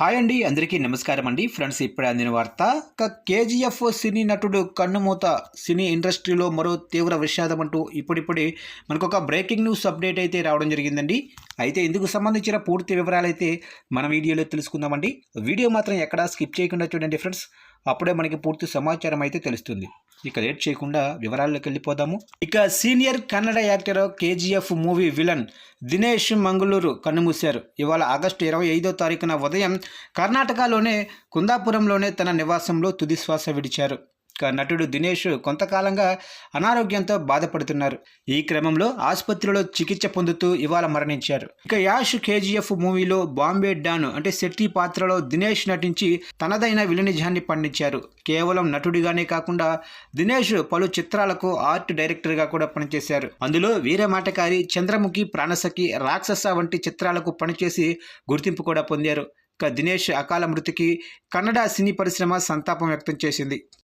Hi అండి అందరికీ నమస్కారం అండి. ఫ్రెండ్స్ ఇప్పుడే అందిన వార్త కేజీఎఫ్ సినీ నటుడు కన్నుమూత సినీ ఇండస్ట్రీలో మరో తీవ్ర విషాదం అంటూ ఇప్పుడిప్పుడే మనకు ఒక బ్రేకింగ్ న్యూస్ అప్డేట్ అయితే రావడం జరిగిందండి. అయితే ఇందుకు సంబంధించిన పూర్తి వివరాలు అయితే మన వీడియోలో తెలుసుకుందామండి. వీడియో మాత్రం ఎక్కడా స్కిప్ చేయకుండా చూడండి ఫ్రెండ్స్. అప్పుడే మనకి పూర్తి సమాచారం అయితే తెలుస్తుంది. ఇక లేట్ చేయకుండా వివరాల్లోకి వెళ్ళిపోదాము. ఇక senior Kannada actor KGF movie villain Dinesh Mangaluru కన్నుమూశారు. ఇవాళ ఆగస్టు ఇరవై ఐదో తారీఖున ఉదయం కర్ణాటకలోనే కుందాపురంలోనే తన నివాసంలో తుది శ్వాస విడిచారు. నటుడు దినేష్ కొంతకాలంగా అనారోగ్యంతో బాధపడుతున్నారు. ఈ క్రమంలో ఆసుపత్రిలో చికిత్స పొందుతూ ఇవాళ మరణించారు. ఇక యాష్ కేజీఎఫ్ మూవీలో బాంబే డాన్ అంటే శెట్టి పాత్రలో దినేష్ నటించి తనదైన విలనిజాన్ని పండించారు. కేవలం నటుడిగానే కాకుండా దినేష్ పలు చిత్రాలకు ఆర్ట్ డైరెక్టర్గా కూడా పనిచేశారు. అందులో వీరమాటకారి చంద్రముఖి ప్రాణసఖి రాక్షస వంటి చిత్రాలకు పనిచేసి గుర్తింపు కూడా పొందారు. ఇక దినేష్ అకాల మృతికి కన్నడ సినీ పరిశ్రమ సంతాపం వ్యక్తం చేసింది.